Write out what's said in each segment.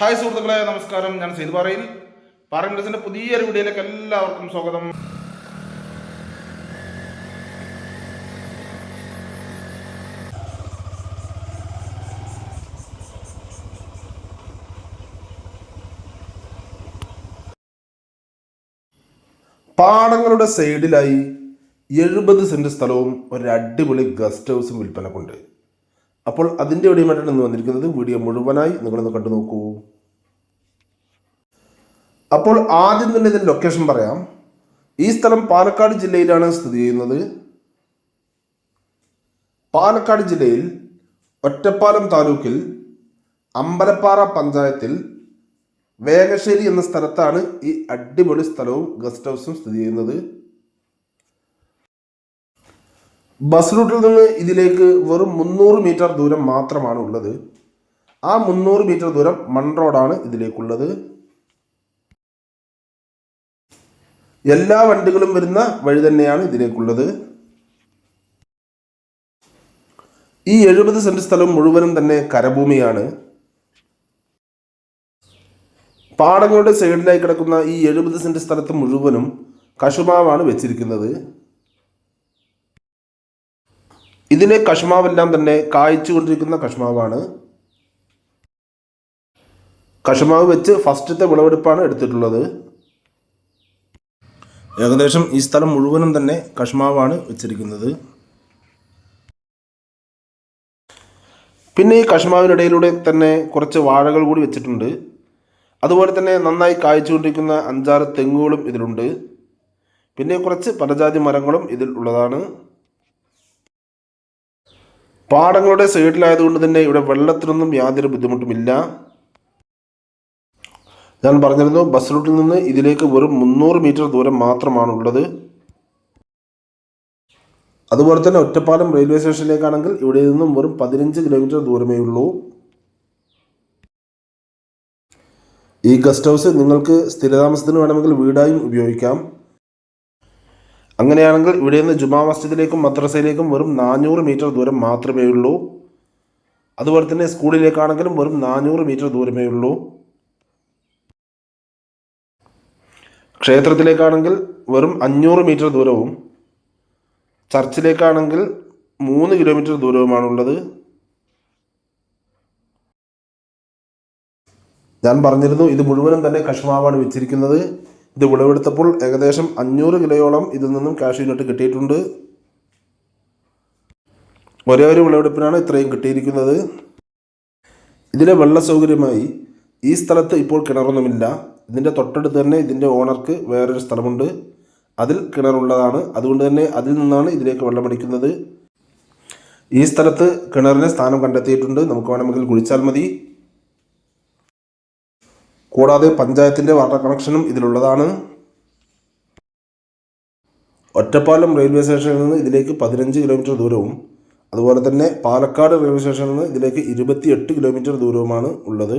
Hi സുഹൃത്തുക്കളെ നമസ്കാരം. ഞാൻ സെയ്ത് പാറയിൽ. പാറമിലസിന്റെ പുതിയൊരു വീഡിയോയിലേക്ക് എല്ലാവർക്കും സ്വാഗതം. പാടങ്ങളുടെ സൈഡിലായി എഴുപത് സെന്റ് സ്ഥലവും ഒരു അടിപൊളി ഗസ്റ്റ് ഹൗസും വിൽപ്പനക്കുണ്ട്. അപ്പോൾ അതിന്റെ വീഡിയോമായിട്ടാണ് ഇന്ന് വന്നിരിക്കുന്നത്? വീഡിയോ മുഴുവനായി നിങ്ങളൊന്ന് കണ്ടു നോക്കൂ. അപ്പോൾ ആദ്യം തന്നെ ഇതിന്റെ ലൊക്കേഷൻ പറയാം. ഈ സ്ഥലം പാലക്കാട് ജില്ലയിലാണ് സ്ഥിതി ചെയ്യുന്നത്. പാലക്കാട് ജില്ലയിൽ ഒറ്റപ്പാലം താലൂക്കിൽ അമ്പലപ്പാറ പഞ്ചായത്തിൽ വേഗശ്ശേരി എന്ന സ്ഥലത്താണ് ഈ അടിപൊളി സ്ഥലവും ഗസ്റ്റ് ഹൗസും സ്ഥിതി ചെയ്യുന്നത്. ബസ് റൂട്ടിൽ നിന്ന് ഇതിലേക്ക് വെറും മുന്നൂറ് മീറ്റർ ദൂരം മാത്രമാണ് ഉള്ളത്. ആ മുന്നൂറ് മീറ്റർ ദൂരം മൺ റോഡാണ് ഇതിലേക്കുള്ളത്. എല്ലാ വണ്ടികളും വരുന്ന വഴി തന്നെയാണ് ഇതിലേക്കുള്ളത്. ഈ എഴുപത് സെന്റ് സ്ഥലം മുഴുവനും തന്നെ കരഭൂമിയാണ്. പാടങ്ങളുടെ സൈഡിലായി കിടക്കുന്ന ഈ എഴുപത് സെന്റ് സ്ഥലത്ത് മുഴുവനും കശുമാവാണ് വെച്ചിരിക്കുന്നത്. ഇതിലെ കശുമാവെല്ലാം തന്നെ കായ്ച്ചു കൊണ്ടിരിക്കുന്ന കശുമാവാണ്. കശുമാവ് വെച്ച് ഫസ്റ്റത്തെ വിളവെടുപ്പാണ് എടുത്തിട്ടുള്ളത്. ഏകദേശം ഈ സ്ഥലം മുഴുവനും തന്നെ കഷ്മാവാണ് വെച്ചിരിക്കുന്നത്. പിന്നെ ഈ കഷ്മാവിനിടയിലൂടെ തന്നെ കുറച്ച് വാഴകൾ കൂടി വെച്ചിട്ടുണ്ട്. അതുപോലെ തന്നെ നന്നായി കായ്ച്ചുകൊണ്ടിരിക്കുന്ന അഞ്ചാറ് തെങ്ങുകളും ഇതിലുണ്ട്. പിന്നെ കുറച്ച് പലജാതി മരങ്ങളും ഇതിൽ ഉള്ളതാണ്. പാടങ്ങളുടെ സൈഡിലായതുകൊണ്ട് തന്നെ ഇവിടെ വെള്ളത്തിനൊന്നും യാതൊരു ബുദ്ധിമുട്ടുമില്ല. ഞാൻ പറഞ്ഞിരുന്നു ബസ് റൂട്ടിൽ നിന്ന് ഇതിലേക്ക് വെറും മുന്നൂറ് മീറ്റർ ദൂരം മാത്രമാണ് ഉള്ളത് അതുപോലെ തന്നെ ഒറ്റപ്പാലം റെയിൽവേ സ്റ്റേഷനിലേക്കാണെങ്കിൽ ഇവിടെ നിന്നും വെറും പതിനഞ്ച് കിലോമീറ്റർ ദൂരമേ ഉള്ളൂ. ഈ ഗസ്റ്റ് ഹൗസ് നിങ്ങൾക്ക് സ്ഥിരതാമസത്തിന് വേണമെങ്കിൽ വീടായും ഉപയോഗിക്കാം. അങ്ങനെയാണെങ്കിൽ ഇവിടെ നിന്ന് ജുമാ മസ്ജിദിലേക്കും മദ്രസയിലേക്കും വെറും നാനൂറ് മീറ്റർ ദൂരം മാത്രമേ ഉള്ളൂ. അതുപോലെ തന്നെ സ്കൂളിലേക്കാണെങ്കിലും വെറും നാനൂറ് മീറ്റർ ദൂരമേ ഉള്ളൂ. ക്ഷേത്രത്തിലേക്കാണെങ്കിൽ വെറും അഞ്ഞൂറ് മീറ്റർ ദൂരവും ചർച്ചിലേക്കാണെങ്കിൽ മൂന്ന് കിലോമീറ്റർ ദൂരവുമാണുള്ളത്. ഞാൻ പറഞ്ഞിരുന്നു ഇത് മുഴുവനും തന്നെ കശുമാവാണ് വെച്ചിരിക്കുന്നത്. ഇത് വിളവെടുത്തപ്പോൾ ഏകദേശം അഞ്ഞൂറ് കിലോയോളം ഇതിൽ നിന്നും കാഷ്യൂ നട്ട് കിട്ടിയിട്ടുണ്ട്. ഒരേ ഒരു വിളവെടുപ്പിനാണ് ഇത്രയും കിട്ടിയിരിക്കുന്നത്. ഇതിലെ വെള്ള സൗകര്യമായി ഈ സ്ഥലത്ത് ഇപ്പോൾ കിണറൊന്നുമില്ല. ഇതിന്റെ തൊട്ടടുത്ത് തന്നെ ഇതിന്റെ ഓണർക്ക് വേറൊരു സ്ഥലമുണ്ട്. അതിൽ കിണറുള്ളതാണ്. അതുകൊണ്ട് തന്നെ അതിൽ നിന്നാണ് ഇതിലേക്ക് വെള്ളമടിക്കുന്നത് ഈ സ്ഥലത്ത് കിണറിന് സ്ഥാനം കണ്ടെത്തിയിട്ടുണ്ട്. നമുക്ക് വേണമെങ്കിൽ കുഴിച്ചാൽ മതി. കൂടാതെ പഞ്ചായത്തിന്റെ വാട്ടർ കണക്ഷനും ഇതിലുള്ളതാണ്. ഒറ്റപ്പാലം റെയിൽവേ സ്റ്റേഷനിൽ നിന്ന് ഇതിലേക്ക് പതിനഞ്ച് കിലോമീറ്റർ ദൂരവും അതുപോലെ തന്നെ പാലക്കാട് റെയിൽവേ സ്റ്റേഷനിൽ നിന്ന് ഇതിലേക്ക് ഇരുപത്തിയെട്ട് കിലോമീറ്റർ ദൂരവുമാണ് ഉള്ളത്.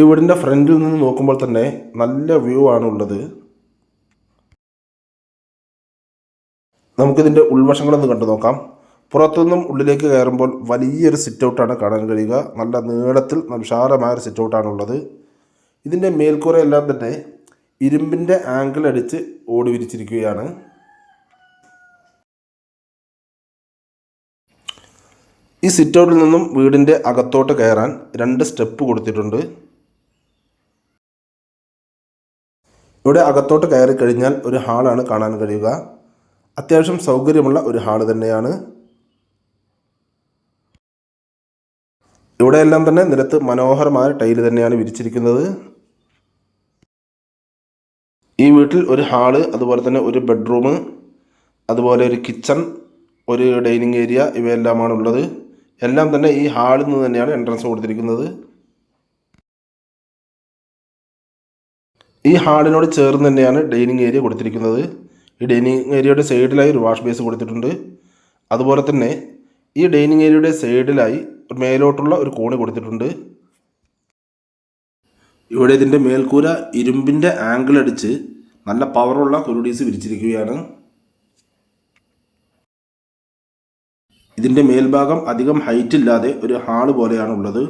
ഈ വീടിന്റെ ഫ്രണ്ടിൽ നിന്ന് നോക്കുമ്പോൾ തന്നെ നല്ല വ്യൂ ആണ് ഉള്ളത്. നമുക്കിതിന്റെ ഉൾവശങ്ങളൊന്ന് കണ്ടു നോക്കാം. പുറത്തുനിന്നും ഉള്ളിലേക്ക് കയറുമ്പോൾ വലിയൊരു സിറ്റ് ഔട്ടാണ് കാണാൻ കഴിയുക. നല്ല നീളത്തിൽ വിശാലമായ ഒരു സിറ്റ് ഔട്ടാണ് ഉള്ളത് ഇതിന്റെ മേൽക്കൂരയെല്ലാം തന്നെ ഇരുമ്പിന്റെ ആംഗിൾ അടിച്ച് ഓടി വിരിച്ചിരിക്കുകയാണ്. ഈ സിറ്റ് ഔട്ടിൽ നിന്നും വീടിന്റെ അകത്തോട്ട് കയറാൻ രണ്ട് സ്റ്റെപ്പ് കൊടുത്തിട്ടുണ്ട്. ഇവിടെ അകത്തോട്ട് കയറി കഴിഞ്ഞാൽ ഒരു ഹാളാണ് കാണാൻ കഴിയുക. അത്യാവശ്യം സൗകര്യമുള്ള ഒരു ഹാൾ തന്നെയാണ്. ഇവിടെയെല്ലാം തന്നെ നിലത്ത് മനോഹരമായ ടൈൽ തന്നെയാണ് വിരിച്ചിരിക്കുന്നത്. ഈ വീട്ടിൽ ഒരു ഹാൾ അതുപോലെ തന്നെ ഒരു ബെഡ്റൂം അതുപോലെ ഒരു കിച്ചൺ ഒരു ഡൈനിങ് ഏരിയ ഇവയെല്ലാമാണ് ഉള്ളത് എല്ലാം തന്നെ ഈ ഹാളിൽ നിന്ന് തന്നെയാണ് എൻട്രൻസ് കൊടുത്തിരിക്കുന്നത്. ഈ ഹാളിനോട് ചേർന്ന് തന്നെയാണ് ഡൈനിങ് ഏരിയ കൊടുത്തിരിക്കുന്നത്. ഈ ഡൈനിങ് ഏരിയയുടെ സൈഡിലായി ഒരു വാഷ് ബേസ് കൊടുത്തിട്ടുണ്ട്. അതുപോലെ തന്നെ ഈ ഡൈനിങ് ഏരിയയുടെ സൈഡിലായി മേലോട്ടുള്ള ഒരു കോണി കൊടുത്തിട്ടുണ്ട്. ഇവിടെ ഇതിന്റെ മേൽക്കൂര ഇരുമ്പിന്റെ ആംഗിൾ അടിച്ച് നല്ല പവറുള്ള കുരുടീസ് വിരിച്ചിരിക്കുകയാണ്. ഇതിന്റെ മേൽഭാഗം അധികം ഹൈറ്റ് ഇല്ലാതെ ഒരു ഹാൾ പോലെയാണ് ഉള്ളത്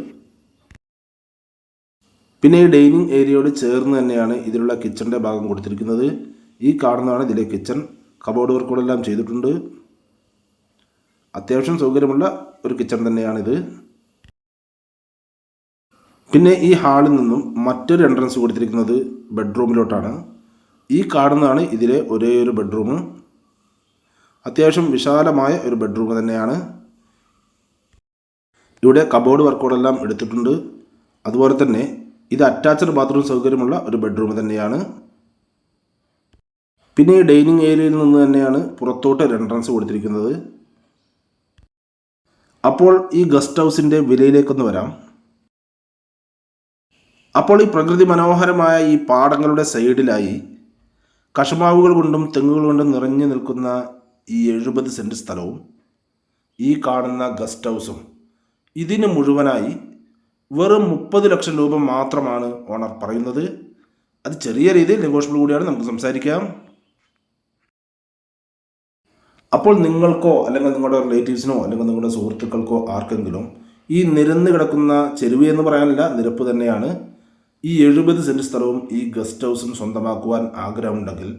പിന്നെ ഈ ഡൈനിങ് ഏരിയയോട് ചേർന്ന് തന്നെയാണ് ഇതിലുള്ള കിച്ചണിന്റെ ഭാഗം കൊടുത്തിരിക്കുന്നത്. ഈ കാണുന്നതാണ് ഇതിലെ കിച്ചൺ. കബോർഡ് വർക്കുകളെല്ലാം ചെയ്തിട്ടുണ്ട്. അത്യാവശ്യം സൗകര്യമുള്ള ഒരു കിച്ചൺ തന്നെയാണിത്. പിന്നെ ഈ ഹാളിൽ നിന്നും മറ്റൊരു എൻട്രൻസ് കൊടുത്തിരിക്കുന്നത് ബെഡ്റൂമിലോട്ടാണ്. ഈ കാണുന്നതാണ് ഇതിലെ ഒരേ ഒരു ബെഡ്റൂം. അത്യാവശ്യം വിശാലമായ ഒരു ബെഡ്റൂം തന്നെയാണ്. ഇവിടെ കബോർഡ് വർക്കുകളെല്ലാം എടുത്തിട്ടുണ്ട്. അതുപോലെ തന്നെ ഇത് അറ്റാച്ച്ഡ് ബാത്റൂം സൗകര്യമുള്ള ഒരു ബെഡ്റൂം തന്നെയാണ്. പിന്നെ ഈ ഡൈനിങ് ഏരിയയിൽ നിന്ന് തന്നെയാണ് പുറത്തോട്ട് ഒരു എൻട്രൻസ് കൊടുത്തിരിക്കുന്നത്. അപ്പോൾ ഈ ഗസ്റ്റ് ഹൗസിന്റെ വിലയിലേക്കൊന്ന് വരാം. അപ്പോൾ ഈ പ്രകൃതി മനോഹരമായ ഈ പാടങ്ങളുടെ സൈഡിലായി കഷമാവുകൾ കൊണ്ടും തെങ്ങുകൾ കൊണ്ടും നിറഞ്ഞു നിൽക്കുന്ന ഈ എഴുപത് സെന്റ് സ്ഥലവും ഈ കാണുന്ന ഗസ്റ്റ് ഹൗസും ഇതിന് മുഴുവനായി വെറും മുപ്പത് ലക്ഷം രൂപ മാത്രമാണ് ഓണർ പറയുന്നത്. അത് ചെറിയ രീതിയിൽ നെഗോഷ്യബിൾ കൂടിയാണ്. നമുക്ക് സംസാരിക്കാം. അപ്പോൾ നിങ്ങൾക്കോ അല്ലെങ്കിൽ നിങ്ങളുടെ റിലേറ്റീവ്സിനോ അല്ലെങ്കിൽ നിങ്ങളുടെ സുഹൃത്തുക്കൾക്കോ ആർക്കെങ്കിലും ഈ നിരന്ന് കിടക്കുന്ന ചെരുവ് എന്ന് പറയാനില്ല നിരപ്പ് തന്നെയാണ്. ഈ എഴുപത് സെന്റ് സ്ഥലവും ഈ ഗസ്റ്റ് ഹൗസും സ്വന്തമാക്കുവാൻ ആഗ്രഹമുണ്ടെങ്കിൽ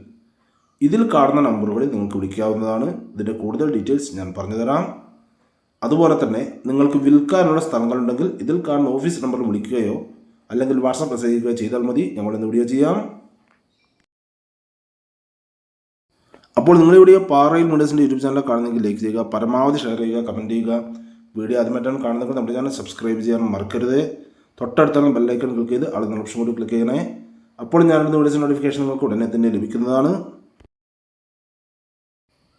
ഇതിൽ കാണുന്ന നമ്പറുകളിൽ നിങ്ങൾക്ക് വിളിക്കാവുന്നതാണ്. ഇതിന്റെ കൂടുതൽ ഡീറ്റെയിൽസ് ഞാൻ പറഞ്ഞുതരാം അതുപോലെ തന്നെ നിങ്ങൾക്ക് വിൽക്കാനുള്ള സ്ഥലങ്ങളുണ്ടെങ്കിൽ ഇതിൽ കാണുന്ന ഓഫീസ് നമ്പർ വിളിക്കുകയോ അല്ലെങ്കിൽ വാട്സാപ്പ് മെസ്സേജ് ചെയ്യുകയോ ചെയ്താൽ മതി. ഞങ്ങളിന്ന് വീഡിയോ ചെയ്യാം. അപ്പോൾ നിങ്ങൾ വീഡിയോ പാറയിൽ മീഡിയസിന്റെ യൂട്യൂബ് ചാനൽ കാണുന്നെങ്കിൽ ലൈക്ക് ചെയ്യുക പരമാവധി ഷെയർ ചെയ്യുക കമന്റ് ചെയ്യുക. വീഡിയോ ആദ്യമായിട്ടാണ് കാണുന്നെങ്കിൽ നമ്മുടെ ചാനൽ സബ്സ്ക്രൈബ് ചെയ്യാൻ മറക്കരുത്. തൊട്ടടുത്താണ് ബെല്ലൈക്കൺ ക്ലിക്ക് ചെയ്ത് ആളുകൾ ഓപ്ഷൻ കൂടി ക്ലിക്ക് ചെയ്യണേ. അപ്പോൾ ഞാനിടുന്ന വീഡിയോസ് നോട്ടിഫിക്കേഷൻ നിങ്ങൾക്ക് ഉടനെ തന്നെ ലഭിക്കുന്നതാണ്.